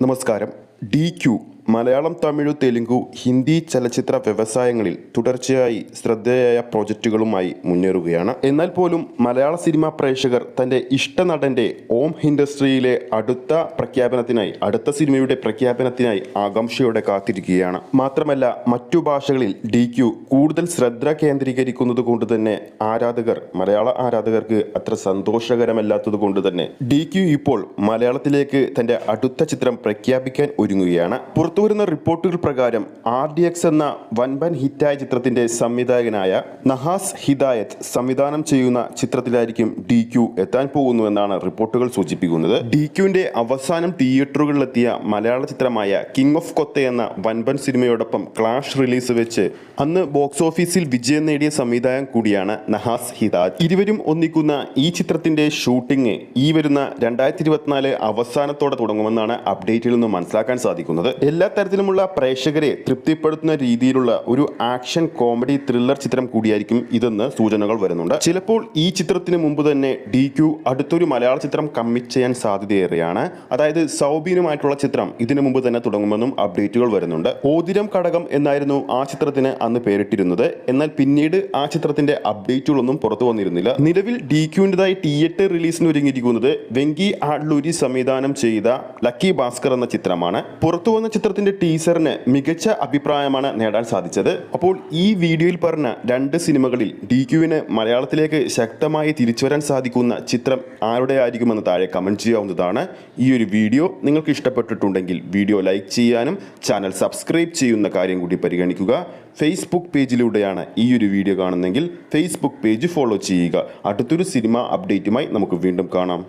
നമസ്കാരം. D Q Malayalam Tamil Telugu Hindi ചലച്ചിത്ര വ്യവസായങ്ങളിൽ തുടർച്ചയായി ശ്രദ്ധേയായ പ്രോജക്റ്റുകളുമായി മുന്നേറുകയാണ്. എന്നാൽ പോലും മലയാള സിനിമാ പ്രേക്ഷകർ തന്റെ ഇഷ്ട നടന്റെ ഓം ഇൻഡസ്ട്രിയിലെ അടുത്ത പ്രഖ്യാപനത്തിനായി അടുത്ത സിനിമയുടെ പ്രഖ്യാപനത്തിനായി ആകാംക്ഷയോടെ കാത്തിരിക്കുകയാണ്. മാത്രമല്ല മറ്റു ഭാഷകളിൽ ഡി ക്യു കൂടുതൽ ശ്രദ്ധ കേന്ദ്രീകരിക്കുന്നത് കൊണ്ട് തന്നെ ആരാധകർ മലയാള ആരാധകർക്ക് അത്ര സന്തോഷകരമല്ലാത്തത് കൊണ്ട് തന്നെ ഡി ക്യു ഇപ്പോൾ മലയാളത്തിലേക്ക് തന്റെ അടുത്ത ചിത്രം പ്രഖ്യാപിക്കാൻ ഒരുങ്ങുകയാണ്. പുറത്തുവരുന്ന റിപ്പോർട്ടുകൾ പ്രകാരം ആർ ഡി എക്സ് എന്ന വൻപൻ ഹിറ്റായ ചിത്രത്തിന്റെ സംവിധായകനായ നഹാസ് ഹിദായത്ത് സംവിധാനം ചെയ്യുന്ന ചിത്രത്തിലായിരിക്കും ഡി ക്യു എത്താൻ പോകുന്നുവെന്നാണ് റിപ്പോർട്ടുകൾ സൂചിപ്പിക്കുന്നത്. ഡി ക്യുവിന്റെ അവസാനം തിയേറ്ററുകളിലെത്തിയ മലയാള ചിത്രമായ കിങ് ഓഫ് കൊത്ത എന്ന വൻപൻ സിനിമയോടൊപ്പം ക്ലാഷ് റിലീസ് വെച്ച് അന്ന് ബോക്സ് ഓഫീസിൽ വിജയം നേടിയ സംവിധായകൻ കൂടിയാണ് നഹാസ് ഹിദായത്ത്. ഇരുവരും ഒന്നിക്കുന്ന ഈ ചിത്രത്തിന്റെ ഷൂട്ടിംഗ് ഈ വരുന്ന രണ്ടായിരത്തി ഇരുപത്തിനാല് അവസാനത്തോടെ തുടങ്ങുമെന്നാണ് അപ്ഡേറ്റിൽ നിന്ന് മനസ്സിലാക്കാൻ സാധിക്കുന്നത്. എല്ലാ തരത്തിലുമുള്ള പ്രേക്ഷകരെ തൃപ്തിപ്പെടുത്തുന്ന രീതിയിലുള്ള ഒരു ആക്ഷൻ കോമഡി ത്രില്ലർ ചിത്രം കൂടിയായിരിക്കും ഇതെന്ന് സൂചനകൾ വരുന്നുണ്ട്. ചിലപ്പോൾ ഈ ചിത്രത്തിന് മുമ്പ് തന്നെ ഡി ക്യു അടുത്തൊരു മലയാള ചിത്രം കമ്മിറ്റ് ചെയ്യാൻ സാധ്യതയേറെയാണ്. അതായത് സൗബീനുമായിട്ടുള്ള ചിത്രം ഇതിനു മുമ്പ് തന്നെ തുടങ്ങുമെന്നും അപ്ഡേറ്റുകൾ വരുന്നുണ്ട്. ഓതിരം കടകം എന്നായിരുന്നു ആ ചിത്രത്തിന് അന്ന് പേരിട്ടിരുന്നത്. എന്നാൽ പിന്നീട് ആ ചിത്രത്തിന്റെ അപ്ഡേറ്റുകളൊന്നും പുറത്തു വന്നിരുന്നില്ല. നിലവിൽ ഡി ക്യുവിന്റെതായി തിയേറ്റർ റിലീസിന് ഒരുങ്ങിയിരിക്കുന്നത് വെങ്കി ആഡ്ലൂരി സംവിധാനം ചെയ്ത ലക്കി ഭാസ്കർ എന്ന ചിത്രമാണ്. പുറത്തു വന്ന ചിത്രത്തിന്റെ ടീസറിന് മികച്ച അഭിപ്രായമാണ് നേടാൻ സാധിച്ചത്. അപ്പോൾ ഈ വീഡിയോയിൽ പറഞ്ഞ രണ്ട് സിനിമകളിൽ ഡി ക്യുവിന് മലയാളത്തിലേക്ക് ശക്തമായി തിരിച്ചുവരാൻ സാധിക്കുന്ന ചിത്രം ആരുടെ ആയിരിക്കുമെന്ന് താഴെ കമന്റ് ചെയ്യാവുന്നതാണ്. ഈ ഒരു വീഡിയോ നിങ്ങൾക്ക് ഇഷ്ടപ്പെട്ടിട്ടുണ്ടെങ്കിൽ വീഡിയോ ലൈക്ക് ചെയ്യാനും ചാനൽ സബ്സ്ക്രൈബ് ചെയ്യുന്ന കാര്യം കൂടി പരിഗണിക്കുക. ഫേസ്ബുക്ക് പേജിലൂടെയാണ് ഈ ഒരു വീഡിയോ കാണുന്നതെങ്കിൽ ഫേസ്ബുക്ക് പേജ് ഫോളോ ചെയ്യുക. അടുത്തൊരു സിനിമ അപ്ഡേറ്റുമായി നമുക്ക് വീണ്ടും കാണാം.